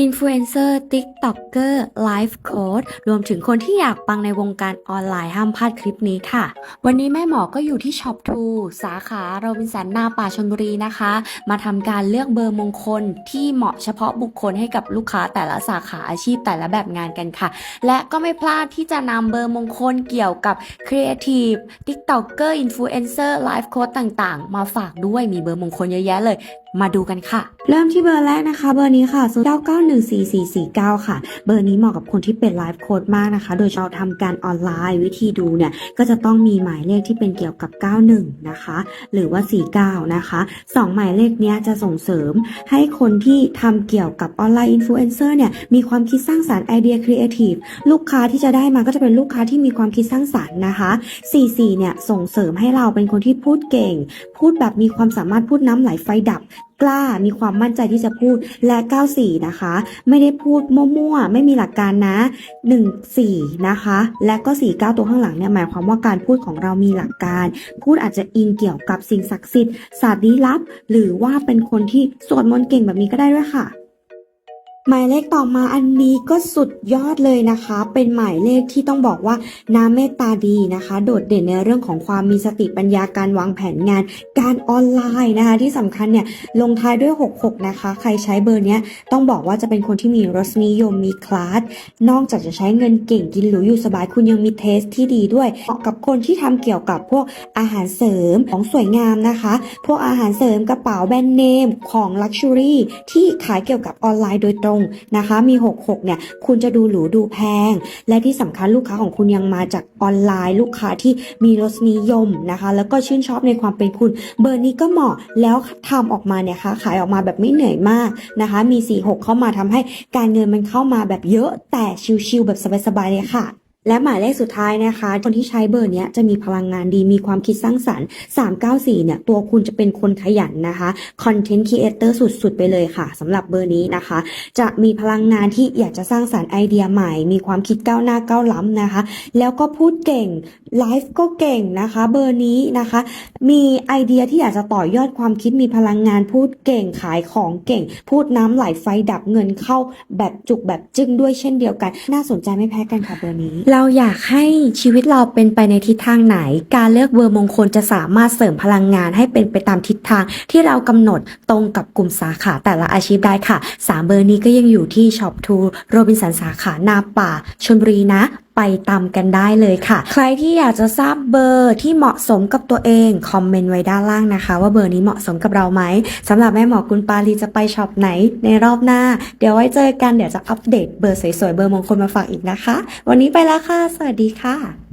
อินฟลูเอนเซอร์ติ๊กต็อกเกอร์ไลฟ์โค้ดรวมถึงคนที่อยากปังในวงการออนไลน์ห้ามพลาดคลิปนี้ค่ะ วันนี้แม่หมอก็อยู่ที่ช็อปทูสาขาโรบินสันนาป่าชนบุรีนะคะ มาทำการเลือกเบอร์มงคลที่เหมาะเฉพาะบุคคลให้กับลูกค้าแต่ละสาขาอาชีพแต่ละแบบงานกันค่ะ และก็ไม่พลาดที่จะนำเบอร์มงคลเกี่ยวกับครีเอทีฟติ๊กต็อกเกอร์อินฟลูเอนเซอร์ไลฟ์โค้ดต่างๆ มาฝากด้วยมีเบอร์มงคลเยอะแยะเลยมาดูกันค่ะ เริ่มที่เบอร์แรกนะคะ เบอร์นี้ค่ะ0 9 9 1 4 4 4 9 ค่ะ เบอร์นี้เหมาะกับคนที่เป็นไลฟ์โค้ดมากนะคะ โดยเราทำการออนไลน์วิธีดูเนี่ยก็จะต้องมีหมายเลขที่เป็นเกี่ยวกับ 91 นะคะ หรือว่า 49 นะคะสองหมายเลขนี้จะส่งเสริมให้คนที่ทำเกี่ยวกับออนไลน์อินฟลูเอนเซอร์เนี่ยมีความคิดสร้างสารรค์ไอเดียครีเอทีฟลูกค้าที่จะได้มาก็จะเป็นลูกค้าที่มีความคิดสร้างสรรค์นะคะ 44 เนี่ยส่งเสริมให้เราเป็นคนที่พูดเก่ง พูดแบบมีความสามารถพูดน้ำไหลไฟดับกล้ามีความมั่นใจที่จะพูดและ 94 นะคะ ไม่ได้พูดมั่วๆ ไม่มีหลักการนะ 14 นะคะ และก็ 49 ตัวข้างหลังเนี่ยหมายความว่าการพูดของเรามีหลักการ พูดอาจจะอิงเกี่ยวกับสิ่งศักดิ์สิทธิ์ศาสตร์ลี้ลับ หรือว่าเป็นคนที่สวดมนต์เก่งแบบนี้ก็ได้ด้วยค่ะ หมายเลขต่อมาอันนี้ก็สุดยอดเลยนะคะ เป็นหมายเลขที่ต้องบอกว่าน้าเมตตาดีนะคะ โดดเด่นในเรื่องของความมีสติปัญญาการวางแผนงาน การออนไลน์นะคะ ที่สำคัญเนี่ยลงท้ายด้วย 66 นะคะ ใครใช้เบอร์เนี้ยต้องบอกว่าจะเป็นคนที่มีรสนิยมมีคลาสนอกจากจะใช้เงินเก่งกินหรูอยู่สบายคุณยังมีเทสที่ดีด้วยเหมาะกับคนที่ทำเกี่ยวกับพวกอาหารเสริมของสวยงามนะคะ พวกอาหารเสริมกระเป๋าแบรนด์เนมของลักชัวรี่ที่ขายเกี่ยวกับออนไลน์โดยตรงนะคะ มี 66 เนี่ย คุณจะดูหรูดูแพง และที่สำคัญลูกค้าของคุณยังมาจากออนไลน์ ลูกค้าที่มีรสนิยมนะคะ แล้วก็ชื่นชอบในความเป็นคุณ เบอร์นี้ก็เหมาะแล้วทำออกมาเนี่ยคะขายออกมาแบบไม่เหนื่อยมากนะคะ มี 46 เข้ามาทำให้การเงินมันเข้ามาแบบเยอะแต่ชิลๆแบบสบายๆเลยค่ะ และหมายเลขสุดท้ายนะคะ คนที่ใช้เบอร์นี้จะมีพลังงานดีมีความคิดสร้างสรรค์ 394 เนี่ย ตัวคุณจะเป็นคนขยันนะคะคอนเทนต์ครีเอเตอร์สุด ๆ ไปเลยค่ะสำหรับเบอร์นี้นะคะ จะมีพลังงานที่อยากจะสร้างสรรค์ไอเดียใหม่ มีความคิดก้าวหน้าก้าวล้ำนะคะ แล้วก็พูดเก่งไลฟ์ก็เก่งนะคะ เบอร์นี้นะคะ มีไอเดียที่อยากจะต่อยอดความคิดมีพลังงานพูดเก่งขายของเก่ง พูดน้ำไหลไฟดับเงินเข้าแบบจุกแบบจึ้งด้วยเช่นเดียวกัน น่าสนใจไม่แพ้กันค่ะเบอร์นี้เราอยากให้ชีวิตเราเป็นไปในทิศทางไหน การเลือกเบอร์มงคลจะสามารถเสริมพลังงานให้เป็นไปตามทิศทางที่เรากำหนดตรงกับกลุ่มสาขาแต่ละอาชีพได้ค่ะสามเบอร์นี้ก็ยังอยู่ที่ช็อปทูโรบินสันสาขานาป่าชนบุรีนะไปตามกันได้เลยค่ะ ใครที่อยากจะทราบเบอร์ที่เหมาะสมกับตัวเองคอมเมนต์ไว้ด้านล่างนะคะ ว่าเบอร์นี้เหมาะสมกับเราไหมสำหรับแม่หมอกุณปาลีจะไปช็อปไหนในรอบหน้า เดี๋ยวไว้เจอกันเดี๋ยวจะอัปเดตเบอร์สวยๆเบอร์มงคลมาฝากอีกนะคะ วันนี้ไปแล้วค่ะ สวัสดีค่ะ